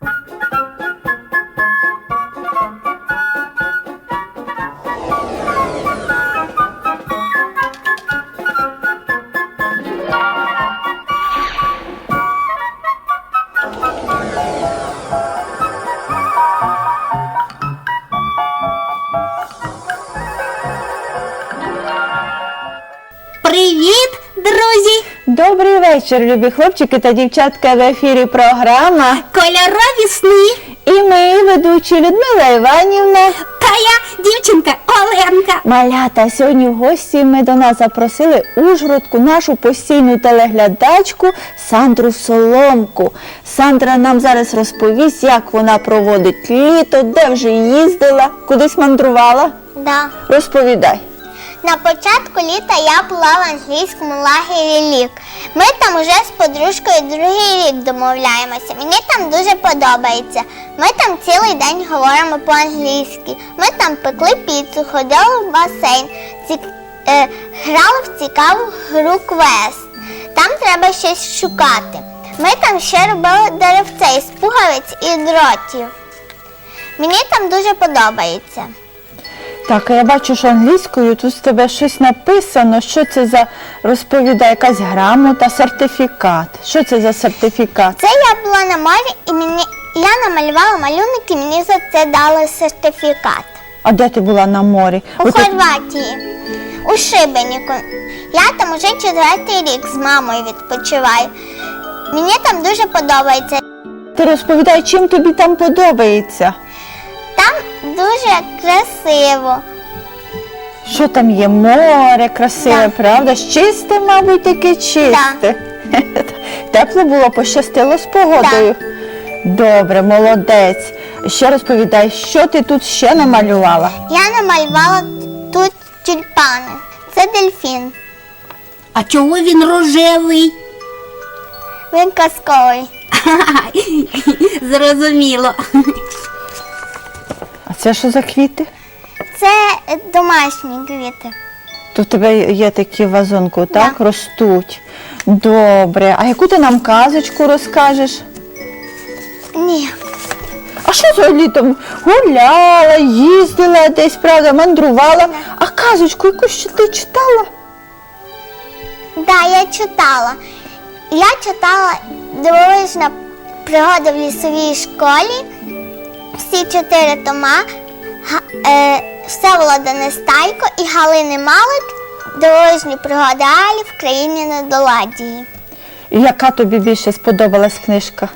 Bye. Добрий вечір, любі хлопчики та дівчатка в ефірі програма. Кольорові сни! І ми, ведучі Людмила Іванівна. Та я дівчинка Оленка. Малята, сьогодні в гості ми до нас запросили Ужгородку, нашу постійну телеглядачку Сандру Соломку. Сандра нам зараз розповість, як вона проводить літо, де вже їздила, кудись мандрувала. Да. Розповідай. На початку літа я була в англійському лагері лік. Ми там уже з подружкою другий рік домовляємося. Мені там дуже подобається. Ми там цілий день говоримо по-англійськи. Ми там пекли піцу, ходили в басейн, ці, е, грали в цікаву гру квест. Там треба щось шукати. Ми там ще робили деревце із пуговиць і дротів. Мені там дуже подобається. Так, а я бачу, що англійською тут з тебе щось написано. Що це за розповідає, якась грамота, сертифікат. Що це за сертифікат? Це я була на морі і мені я намалювала малюнок і мені за це дали сертифікат. А де ти була на морі? У Ото- Хорватії, у Шибеніку. Я там уже четвертий рік з мамою відпочиваю. Мені там дуже подобається. Ти розповідай, чим тобі там подобається? Дуже красиво. Що там є? Море красиве, Так. правда? ж? Чисте, мабуть, таке чисте. Тепло було, пощастило з погодою. Добре, молодець. Ще розповідай, що ти тут ще намалювала? Я намалювала тут тюльпани. Це дельфін. А чого він рожевий? Він казковий. Зрозуміло. Це що за квіти? Це домашні квіти. То в тебе є такі в вазонку, так? Да. Ростуть. Добре. А яку ти нам казочку розкажеш? Ні. А що за літом? Гуляла, їздила десь, правда, мандрувала. А казочку якусь ще ти читала? Да, я читала. Я читала дивовижна пригода в лісовій школі. Всі чотири тома е, Всеволода Нестайко і Галини Малик. Дивовижні пригоди Алі в країні Недоладії. І яка тобі більше сподобалась книжка?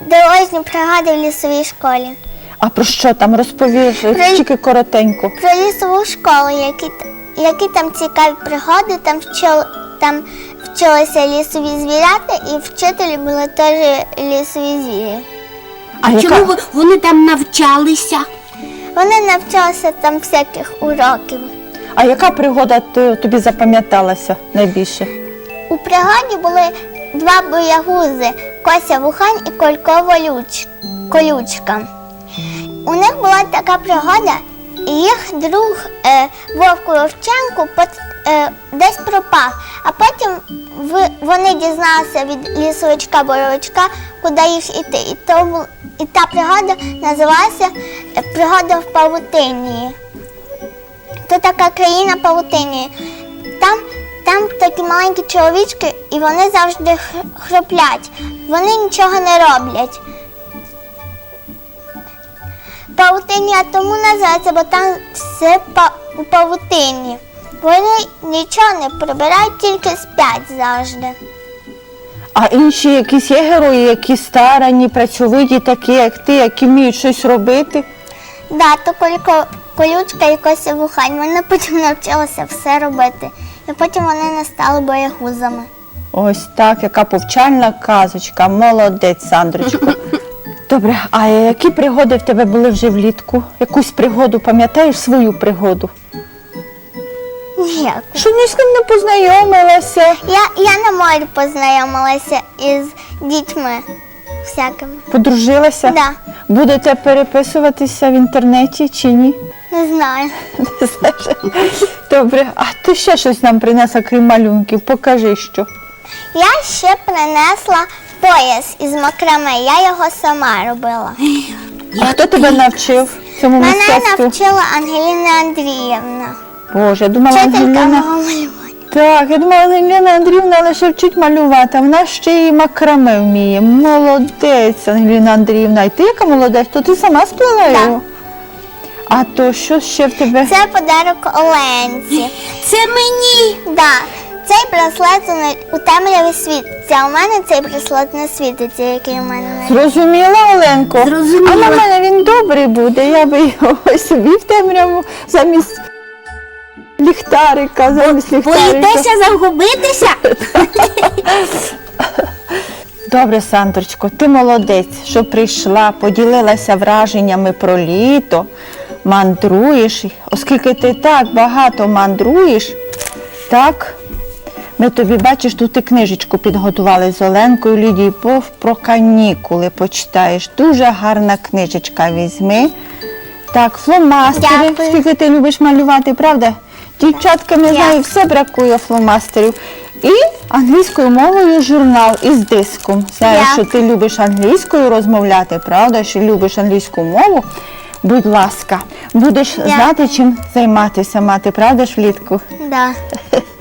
Дивовижні пригоди в лісовій школі. А про що там розповіш тільки коротенько? Про лісову школу, які, які там цікаві пригоди, там вчили, там вчилися лісові звірята і вчителі були теж лісові звірі. А, А чому ви- вони там навчалися? Вони навчалися там всяких уроків. а яка пригода то- тобі запам'яталася найбільше? У пригоді були два боягузи Кося Вухань і Колько Волюч, Колючка. У них була така пригода, і їх друг е, Вовку Вовченко пот- е, десь пропав. А потім в- вони дізналися від лісовичка Боровичка, куди їх іти. І, то, бу- і та пригода називалася е, Пригода в павутині. То така країна павутині. Там, там такі маленькі чоловічки, і вони завжди хроплять. Вони нічого не роблять. Павутиння тому називається, бо там все у павутині. Вони нічого не прибирають, тільки спять завжди. А інші якісь є герої, які старані, працьовиті, такі, як ти, які вміють щось робити? Да, то колько колючка і кося вухань. Вони потім навчилися все робити. І потім вони не стали боягузами. Ось так, яка повчальна казочка. Молодець, Сандрочко. Добре, а які пригоди в тебе були вже влітку? Якусь пригоду пам'ятаєш свою пригоду? Ніяк. Що ні з ким не познайомилася, Я, я на морі познайомилася із дітьми всякими. подружилася? Да. Будете переписуватися в інтернеті чи ні? Не знаю. Не знаєш? Добре, а ти ще щось нам принесла, крім малюнків? Покажи що. Я ще принесла пояс із макраме. Я його сама робила. А хто тебе навчив цьому Мене мистецтву? навчила Ангеліна Андріївна. Боже, я думала, Ангеліна. Так, я думала, Ангеліна Андріївна лише вчить малювати, а вона ще й макраме вміє. Молодець, Ангеліна Андріївна. І ти яка молодець, то ти сама сплела Так. його? А то що ще в тебе? Це подарок Оленці. Це мені. Да. Цей браслет у не- у темряві світиться, а у мене цей браслет не світиться, який у мене на Зрозуміла, Оленко? Зрозуміла. А на мене він добрий буде. Я би його собі в темряву замість ліхтарика, замість ліхтарика. Боїтеся загубитися? Добре, Сандрочко, ти молодець, що прийшла, поділилася враженнями про літо, мандруєш, оскільки ти так багато мандруєш, так. Ми тобі, бачиш, тут і книжечку підготували з Оленкою Лідією Пов про канікули почитаєш. Дуже гарна книжечка візьми. Так, фломастери, Дякую. скільки ти любиш малювати, правда? Дівчаткам, я знаю, все бракує фломастерів. І англійською мовою журнал із диском. Дякую. що ти любиш англійською розмовляти, правда? Що любиш англійську мову. Будь ласка, будеш знати, чим займатися мати, правда ж влітку? Да.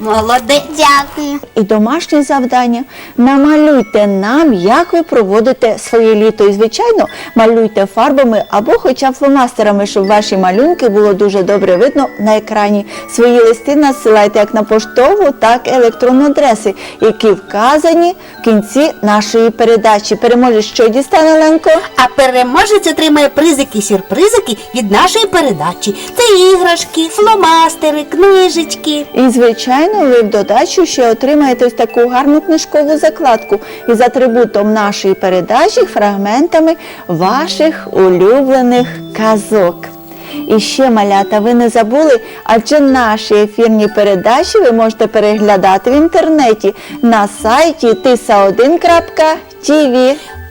Молодець. Дякую. І домашнє завдання намалюйте нам, як ви проводите своє літо. І, звичайно, малюйте фарбами або хоча б фломастерами, щоб ваші малюнки було дуже добре видно на екрані. Свої листи надсилайте як на поштову, так і електронну адреси, які вказані в кінці нашої передачі. Переможеш, що дістане Ленко? А переможець отримає призики сюрпризики від нашої передачі. Це іграшки, фломастери, книжечки. І, звичайно, ви в додачу ще отримаєте таку гарну книжкову закладку із атрибутом нашої передачі, фрагментами ваших улюблених казок. І ще, малята, ви не забули, адже наші ефірні передачі ви можете переглядати в інтернеті на сайті tisa1.tv.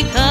你看。